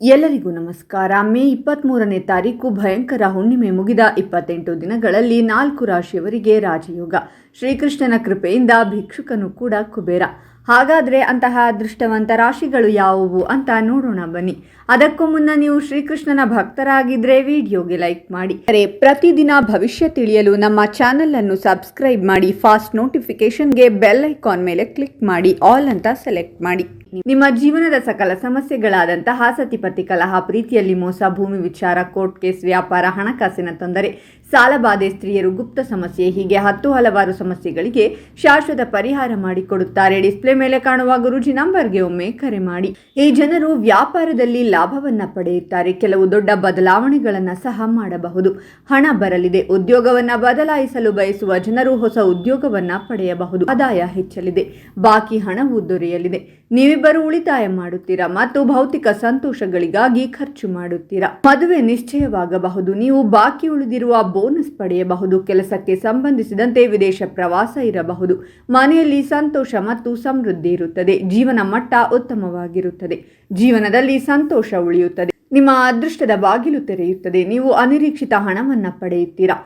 ಎಲ್ಲರಿಗೂ ನಮಸ್ಕಾರ. ಮೇ ಇಪ್ಪತ್ತ್ಮೂರನೇ ತಾರೀಕು ಭಯಂಕರ ಹುಣ್ಣಿಮೆ ಮುಗಿದ ಇಪ್ಪತ್ತೆಂಟು ದಿನಗಳಲ್ಲಿ ನಾಲ್ಕು ರಾಶಿಯವರಿಗೆ ರಾಜಯೋಗ. ಶ್ರೀಕೃಷ್ಣನ ಕೃಪೆಯಿಂದ ಭಿಕ್ಷುಕನು ಕೂಡ ಕುಬೇರ. ಹಾಗಾದರೆ ಅಂತಹ ಅದೃಷ್ಟವಂತ ರಾಶಿಗಳು ಯಾವುವು ಅಂತ ನೋಡೋಣ ಬನ್ನಿ. ಅದಕ್ಕೂ ಮುನ್ನ ನೀವು ಶ್ರೀಕೃಷ್ಣನ ಭಕ್ತರಾಗಿದ್ರೆ ವಿಡಿಯೋಗೆ ಲೈಕ್ ಮಾಡಿ. ಅರೆ, ಪ್ರತಿದಿನ ಭವಿಷ್ಯ ತಿಳಿಯಲು ನಮ್ಮ ಚಾನೆಲ್ ಅನ್ನು ಸಬ್ಸ್ಕ್ರೈಬ್ ಮಾಡಿ, ಫಾಸ್ಟ್ ನೋಟಿಫಿಕೇಶನ್ಗೆ ಬೆಲ್ ಐಕಾನ್ ಮೇಲೆ ಕ್ಲಿಕ್ ಮಾಡಿ, ಆಲ್ ಅಂತ ಸೆಲೆಕ್ಟ್ ಮಾಡಿ. ನಿಮ್ಮ ಜೀವನದ ಸಕಲ ಸಮಸ್ಯೆಗಳಾದಂತಹ ಸತಿಪತಿ ಕಲಹ, ಪ್ರೀತಿಯಲ್ಲಿ ಮೋಸ, ಭೂಮಿ ವಿಚಾರ, ಕೋರ್ಟ್ ಕೇಸ್, ವ್ಯಾಪಾರ, ಹಣಕಾಸಿನ ತೊಂದರೆ ಸಾಲಬಾಧೆ ಸ್ತ್ರೀಯರು ಗುಪ್ತ ಸಮಸ್ಯೆ, ಹೀಗೆ ಹತ್ತು ಹಲವಾರು ಸಮಸ್ಯೆಗಳಿಗೆ ಶಾಶ್ವತ ಪರಿಹಾರ ಮಾಡಿಕೊಡುತ್ತಾರೆ. ಡಿಸ್ಪ್ಲೇ ಮೇಲೆ ಕಾಣುವ ಗುರುಜಿ ನಂಬರ್ಗೆ ಒಮ್ಮೆ ಕರೆ ಮಾಡಿ. ಈ ಜನರು ವ್ಯಾಪಾರದಲ್ಲಿ ಲಾಭವನ್ನ ಪಡೆಯುತ್ತಾರೆ. ಕೆಲವು ದೊಡ್ಡ ಬದಲಾವಣೆಗಳನ್ನು ಸಹ ಮಾಡಬಹುದು. ಹಣ ಬರಲಿದೆ. ಉದ್ಯೋಗವನ್ನ ಬದಲಾಯಿಸಲು ಬಯಸುವ ಜನರು ಹೊಸ ಉದ್ಯೋಗವನ್ನ ಪಡೆಯಬಹುದು. ಆದಾಯ ಹೆಚ್ಚಲಿದೆ. ಬಾಕಿ ಹಣವು ದೊರೆಯಲಿದೆ. ನೀವಿಬ್ಬರು ಉಳಿತಾಯ ಮಾಡುತ್ತೀರಾ ಮತ್ತು ಭೌತಿಕ ಸಂತೋಷಗಳಿಗಾಗಿ ಖರ್ಚು ಮಾಡುತ್ತೀರಾ? ಮದುವೆ ನಿಶ್ಚಯವಾಗಬಹುದು. ನೀವು ಬಾಕಿ ಉಳಿದಿರುವ ಬೋನಸ್ ಪಡೆಯಬಹುದು. ಕೆಲಸಕ್ಕೆ ಸಂಬಂಧಿಸಿದಂತೆ ವಿದೇಶ ಪ್ರವಾಸ ಇರಬಹುದು. ಮನೆಯಲ್ಲಿ ಸಂತೋಷ ಮತ್ತು ಸಮೃದ್ಧಿ ಇರುತ್ತದೆ. ಜೀವನ ಮಟ್ಟ ಉತ್ತಮವಾಗಿರುತ್ತದೆ. ಜೀವನದಲ್ಲಿ ಸಂತೋಷ ಉಳಿಯುತ್ತದೆ. ನಿಮ್ಮ ಅದೃಷ್ಟದ ಬಾಗಿಲು ತೆರೆಯುತ್ತದೆ. ನೀವು ಅನಿರೀಕ್ಷಿತ ಹಣವನ್ನು ಪಡೆಯುತ್ತೀರಾ?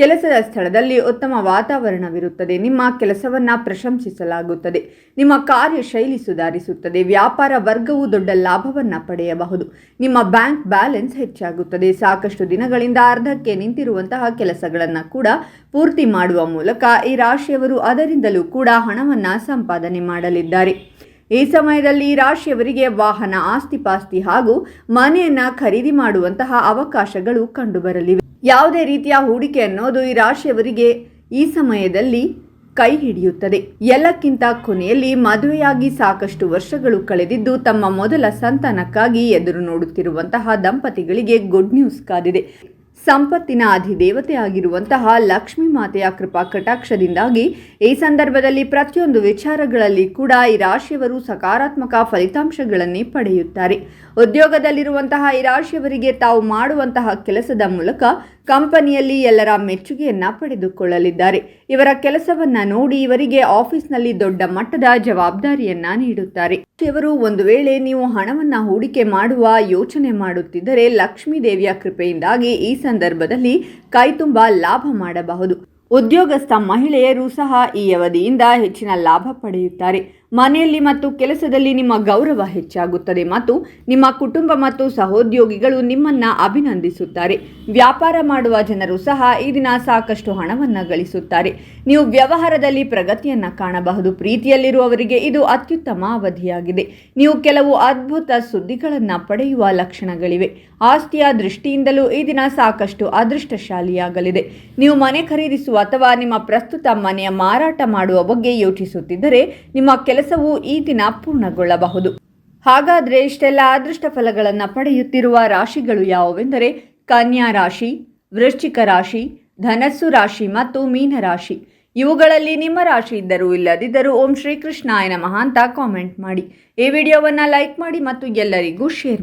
ಕೆಲಸದ ಸ್ಥಳದಲ್ಲಿ ಉತ್ತಮ ವಾತಾವರಣವಿರುತ್ತದೆ. ನಿಮ್ಮ ಕೆಲಸವನ್ನು ಪ್ರಶಂಸಿಸಲಾಗುತ್ತದೆ. ನಿಮ್ಮ ಕಾರ್ಯಶೈಲಿ ಸುಧಾರಿಸುತ್ತದೆ. ವ್ಯಾಪಾರ ವರ್ಗವು ದೊಡ್ಡ ಲಾಭವನ್ನು ಪಡೆಯಬಹುದು. ನಿಮ್ಮ ಬ್ಯಾಂಕ್ ಬ್ಯಾಲೆನ್ಸ್ ಹೆಚ್ಚಾಗುತ್ತದೆ. ಸಾಕಷ್ಟು ದಿನಗಳಿಂದ ಅರ್ಧಕ್ಕೆ ನಿಂತಿರುವಂತಹ ಕೆಲಸಗಳನ್ನು ಕೂಡ ಪೂರ್ತಿ ಮಾಡುವ ಮೂಲಕ ಈ ರಾಶಿಯವರು ಅದರಿಂದಲೂ ಕೂಡ ಹಣವನ್ನು ಸಂಪಾದನೆ ಮಾಡಲಿದ್ದಾರೆ. ಈ ಸಮಯದಲ್ಲಿ ರಾಶಿಯವರಿಗೆ ವಾಹನ, ಆಸ್ತಿಪಾಸ್ತಿ ಹಾಗೂ ಮನೆಯನ್ನು ಖರೀದಿ ಮಾಡುವಂತಹ ಅವಕಾಶಗಳು ಕಂಡುಬರಲಿವೆ. ಯಾವುದೇ ರೀತಿಯ ಹೂಡಿಕೆ ಅನ್ನೋದು ಈ ರಾಶಿಯವರಿಗೆ ಈ ಸಮಯದಲ್ಲಿ ಕೈ ಹಿಡಿಯುತ್ತದೆ. ಎಲ್ಲಕ್ಕಿಂತ ಕೊನೆಯಲ್ಲಿ ಮದುವೆಯಾಗಿ ಸಾಕಷ್ಟು ವರ್ಷಗಳು ಕಳೆದಿದ್ದು ತಮ್ಮ ಮೊದಲ ಸಂತಾನಕ್ಕಾಗಿ ಎದುರು ನೋಡುತ್ತಿರುವಂತಹ ದಂಪತಿಗಳಿಗೆ ಗುಡ್ ನ್ಯೂಸ್ ಕಾದಿದೆ. ಸಂಪತ್ತಿನ ಅಧಿದೇವತೆ ಆಗಿರುವಂತಹ ಲಕ್ಷ್ಮೀ ಮಾತೆಯ ಕೃಪಾ ಕಟಾಕ್ಷದಿಂದಾಗಿ ಈ ಸಂದರ್ಭದಲ್ಲಿ ಪ್ರತಿಯೊಂದು ವಿಚಾರಗಳಲ್ಲಿ ಕೂಡ ಈ ರಾಶಿಯವರು ಸಕಾರಾತ್ಮಕ ಫಲಿತಾಂಶಗಳನ್ನೇ ಪಡೆಯುತ್ತಾರೆ. ಉದ್ಯೋಗದಲ್ಲಿರುವಂತಹ ಈ ರಾಶಿಯವರಿಗೆ ತಾವು ಮಾಡುವಂತಹ ಕೆಲಸದ ಮೂಲಕ ಕಂಪನಿಯಲ್ಲಿ ಎಲ್ಲರ ಮೆಚ್ಚುಗೆಯನ್ನ ಪಡೆದುಕೊಳ್ಳಲಿದ್ದಾರೆ. ಇವರ ಕೆಲಸವನ್ನ ನೋಡಿ ಇವರಿಗೆ ಆಫೀಸ್ನಲ್ಲಿ ದೊಡ್ಡ ಮಟ್ಟದ ಜವಾಬ್ದಾರಿಯನ್ನ ನೀಡುತ್ತಾರೆ. ಇವರು ಒಂದು ವೇಳೆ ನೀವು ಹಣವನ್ನ ಹೂಡಿಕೆ ಮಾಡುವ ಯೋಚನೆ ಮಾಡುತ್ತಿದ್ದರೆ ಲಕ್ಷ್ಮೀ ದೇವಿಯ ಕೃಪೆಯಿಂದಾಗಿ ಈ ಸಂದರ್ಭದಲ್ಲಿ ಕೈತುಂಬ ಲಾಭ ಮಾಡಬಹುದು. ಉದ್ಯೋಗಸ್ಥ ಮಹಿಳೆಯರು ಸಹ ಈ ಅವಧಿಯಿಂದ ಹೆಚ್ಚಿನ ಲಾಭ ಪಡೆಯುತ್ತಾರೆ. ಮನೆಯಲ್ಲಿ ಮತ್ತು ಕೆಲಸದಲ್ಲಿ ನಿಮ್ಮ ಗೌರವ ಹೆಚ್ಚಾಗುತ್ತದೆ ಮತ್ತು ನಿಮ್ಮ ಕುಟುಂಬ ಮತ್ತು ಸಹೋದ್ಯೋಗಿಗಳು ನಿಮ್ಮನ್ನ ಅಭಿನಂದಿಸುತ್ತಾರೆ. ವ್ಯಾಪಾರ ಮಾಡುವ ಜನರು ಸಹ ಈ ದಿನ ಸಾಕಷ್ಟು ಹಣವನ್ನು ಗಳಿಸುತ್ತಾರೆ. ನೀವು ವ್ಯವಹಾರದಲ್ಲಿ ಪ್ರಗತಿಯನ್ನು ಕಾಣಬಹುದು. ಪ್ರೀತಿಯಲ್ಲಿರುವವರಿಗೆ ಇದು ಅತ್ಯುತ್ತಮ ಅವಧಿಯಾಗಿದೆ. ನೀವು ಕೆಲವು ಅದ್ಭುತ ಸುದ್ದಿಗಳನ್ನು ಪಡೆಯುವ ಲಕ್ಷಣಗಳಿವೆ. ಆಸ್ತಿಯ ದೃಷ್ಟಿಯಿಂದಲೂ ಈ ದಿನ ಸಾಕಷ್ಟು ಅದೃಷ್ಟಶಾಲಿಯಾಗಲಿದೆ. ನೀವು ಮನೆ ಖರೀದಿಸುವ ಅಥವಾ ನಿಮ್ಮ ಪ್ರಸ್ತುತ ಮನೆಯ ಮಾರಾಟ ಮಾಡುವ ಬಗ್ಗೆ ಯೋಚಿಸುತ್ತಿದ್ದರೆ ನಿಮ್ಮ ಕೆಲಸವು ಈ ದಿನ ಪೂರ್ಣಗೊಳ್ಳಬಹುದು. ಹಾಗಾದರೆ ಇಷ್ಟೆಲ್ಲ ಅದೃಷ್ಟ ಫಲಗಳನ್ನು ಪಡೆಯುತ್ತಿರುವ ರಾಶಿಗಳು ಯಾವುವೆಂದರೆ ಕನ್ಯಾ ರಾಶಿ, ವೃಶ್ಚಿಕ ರಾಶಿ, ಧನಸ್ಸು ರಾಶಿ ಮತ್ತು ಮೀನರಾಶಿ ಇವುಗಳಲ್ಲಿ ನಿಮ್ಮ ರಾಶಿ ಇದ್ದರೂ ಇಲ್ಲದಿದ್ದರೂ ಓಂ ಶ್ರೀಕೃಷ್ಣಾಯ ನಮಃ ಅಂತ ಕಾಮೆಂಟ್ ಮಾಡಿ. ಈ ವಿಡಿಯೋವನ್ನು ಲೈಕ್ ಮಾಡಿ ಮತ್ತು ಎಲ್ಲರಿಗೂ ಶೇರ್